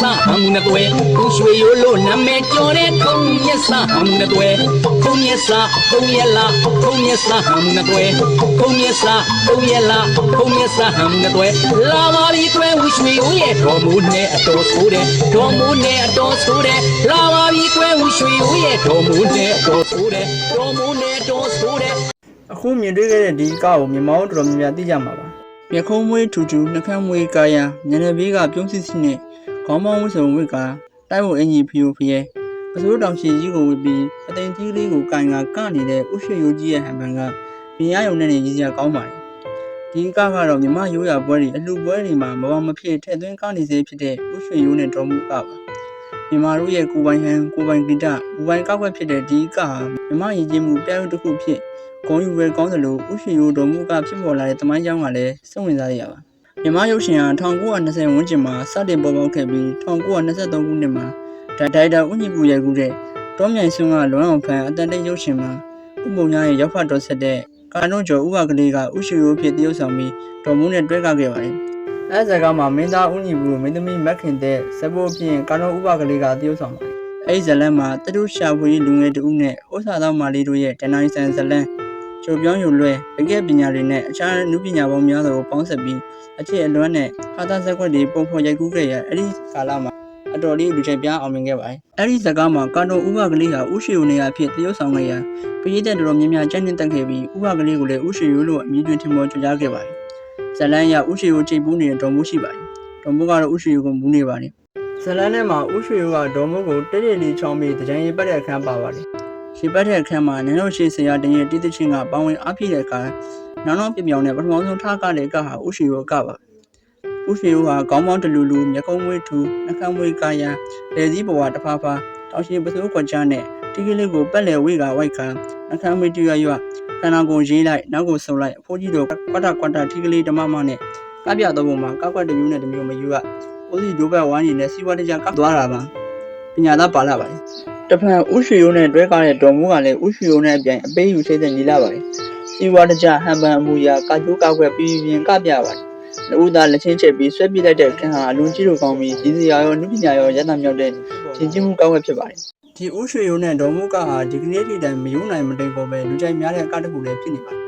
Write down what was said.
စာဟမှုနဲ့တွဲဦးရွှေရိုးလို့နာမည်ကျော်တဲ့ထုံမြက်စာဟမှုနဲ့တွဲထုံမြက်စာထုံရက်လာထုံမြက်စာဟမှုနဲ့တွဲထုံမြက်စာထုံရက်လာထုံမြက်စာဟမှုနဲ့တွဲလာပါပြီတွဲဦးရွှေရိုးရဲ့တော်မူနဲ့အတော်ဆိုးတယ်တော်မူနဲ့အတော်ဆိုးတယ်လာပါပြီတွဲဦးရွှေရိုးရဲ့တော်မူနဲ့အတော်ဆိုးတယ်တော်မူနဲ့အတော်ဆိုးတယ်အခုမြင်တွေ့ခဲ့တဲ့ဒီကားကိုမြန်မာတို့တော်တော်များများသိကြမှာပါမျက်ခုံးမွေးထူထူနှာခမ်းမွေးကာယညနေဘေးကပြုံးစစ်စစ်နဲ့ ခေါင်းပေါင်းဝတ်စုံဝတ်ကတိုက်ဖို့အင်ကြီးဖီယိုဖီယဲပစိုးတောင်ရှင်ကြီးကိုဝတ်ပြီးအသိန်းကြီးလေးကိုကန်ကကနေတဲ့ဥရွှေရိုးကြီးရဲ့ဟန်ပန်ကမြင်ရယုံနဲ့နေကြီးစရာကောင်းပါတယ်ဒီကားကတော့မြမရိုးရာပွဲတွေအလှပွဲတွေမှာမဘာမဖြစ်ထည့်သွင်းကနေစေဖြစ်တဲ့ဥရွှေရိုးနဲ့တော်မှုကပါမြန်မာတို့ရဲ့ကိုယ်ပိုင်ဟန်ကိုယ်ပိုင်ဂီတကိုယ်ပိုင်ကောက်ွက်ဖြစ်တဲ့ဒီကားဟာမြမရည်ကြီးမှုပြရုပ်တစ်ခုဖြစ်ဂုံယူပဲကောင်းသလိုဥရှိယိုတော်မူကဖြစ်ပေါ်လာတဲ့တမိုင်းကြောင်းကလည်းစိတ်ဝင်စားရပါ မြန်မာရုပ်ရှင်ဟာ1920ဝန်းကျင်မှာစတင်ပေါ်ပေါက်ခဲ့ပြီး1923ခုနှစ်မှာဒါဒိုက်တာဦးညီပူရိုက်ကူးတဲ့တောမြိုင်ဆွန်းကလွမ်းအောင်ဖန်အတန်တိတ်ရုပ်ရှင်မှာဥပုံညာရဲ့ရောက်ဖတ်တော်ဆက်တဲ့ကာနုကျော်ဥပကလေးကဥရှိယိုဖြစ်တရုပ်ဆောင်ပြီးတော်မူနဲ့တွဲကခဲ့ပါတယ်အဲဇာကမှာမင်းသားဦးညီပူကိုမင်းသမီးမက်ခင်တဲ့ဇဘိုးပြင်ကာနုဥပကလေးကတရုပ်ဆောင်ပါတယ်အဲဒီဇလန်မှာတတုရှာဖွေလူငယ်တဦးနဲ့ဥစ္စာသောမာလီတို့ရဲ့တနိုင်းဆန်ဇလန် ချိုပြောင်းယူလွဲတကယ်ပညာတွေနဲ့အခြားနုပညာပေါင်းများစွာကိုပေါင်းစပ်ပြီးအခြေအလွမ်းနဲ့ဟာတာဇက်ကွက်တွေပုံဖော်ရိုက်ကူးခဲ့ရအဲ့ဒီကာလမှာအတော်လေးလူချိန်ပြားအောင်မြင်ခဲ့ပါတယ်။အဲ့ဒီဇာတ်ကားမှာကာတွန်ဥပကလေးဟာဥရှိယိုနေရာဖြစ်တရုပ်ဆောင်ခဲ့ရပရိသတ်တော်တော်များများကြိုက်နေတက်ခဲ့ပြီးဥပကလေးကိုလည်းဥရှိယိုလို့အမည်တွင်ထင်ပေါ်ကြွကြားခဲ့ပါတယ်။ဇလန်ရဥရှိယိုချိန်ပူးနေတဲ့တော်မှုရှိပါတယ်။တော်မှုကတော့ဥရှိယိုကိုမူးနေပါတယ်။ဇလန်ထဲမှာဥရှိယိုကတော်မှုကိုတိတ်တိတ်လေးချောင်းပြီးတကြံရီပတ်တဲ့အခန်းပါပါတယ်။ ရှေ့ပတ်တဲ့အခန်းမှာနန်းတော်ရှိဆရာတင်ရဲ့တည်တချင်းကပေါင်းဝင်အပြည့်တဲ့အခါနောင်နောက်ပြပြောင်နဲ့ပထမဆုံးထားကတဲ့ကဟာဥရှိရောကပါဥရှိရောဟာခေါင်းပေါင်းတလူလူမျက်ကုံးမွေးထူနှကမ်းမွေးကာယလက်စည်းဘဝတဖာဖာတောင်ရှိပစိုးခွန်ချနဲ့တီကလေးကိုပက်လေဝိကဝိုက်ခံနှကမ်းမွေးတူရရွခန္ဓာကိုယ်ရေးလိုက်နောက်ကိုဆုံလိုက်အဖိုးကြီးတို့ကွက်တာကွက်တာတီကလေးဓမ္မမနဲ့ကပြတော့ပုံမှာကောက်ကွက်တစ်မျိုးနဲ့တစ်မျိုးမယူရဦးစီဒိုးဘက်ဝိုင်းနေနဲ့စီးပွားတကြကပ်သွားတာပါပညာသားပါလာပါတယ် တဖန်ဥရှိယိုနဲ့တွဲကားတဲ့တော်မူကလည်းဥရှိယိုနဲ့အပြိုင်အပေးယူချိတ်တဲ့ညီလာပါတယ်။စီဝါတကြဟန်ပန်အမူအရာကာကျိုးကောက်ွယ်ပြီးပြင်ကပြပါတယ်။လူဦးသားလက်ချင်းချက်ပြီးဆွဲပြလိုက်တဲ့အခန်းဟာအလွန်ကြီးလိုကောင်းပြီးရည်စရာရောနုပညာရောရတမြောက်တဲ့ချင်းချင်းမှုကောက်ွယ်ဖြစ်ပါတယ်။ဒီဥရှိယိုနဲ့တော်မူကဟာဒီကနေ့ထိတိုင်မယုံနိုင်မတိမ်ပေါ်ပဲလူကြိုက်များတဲ့အကတစ်ခုလည်းဖြစ်နေပါတယ်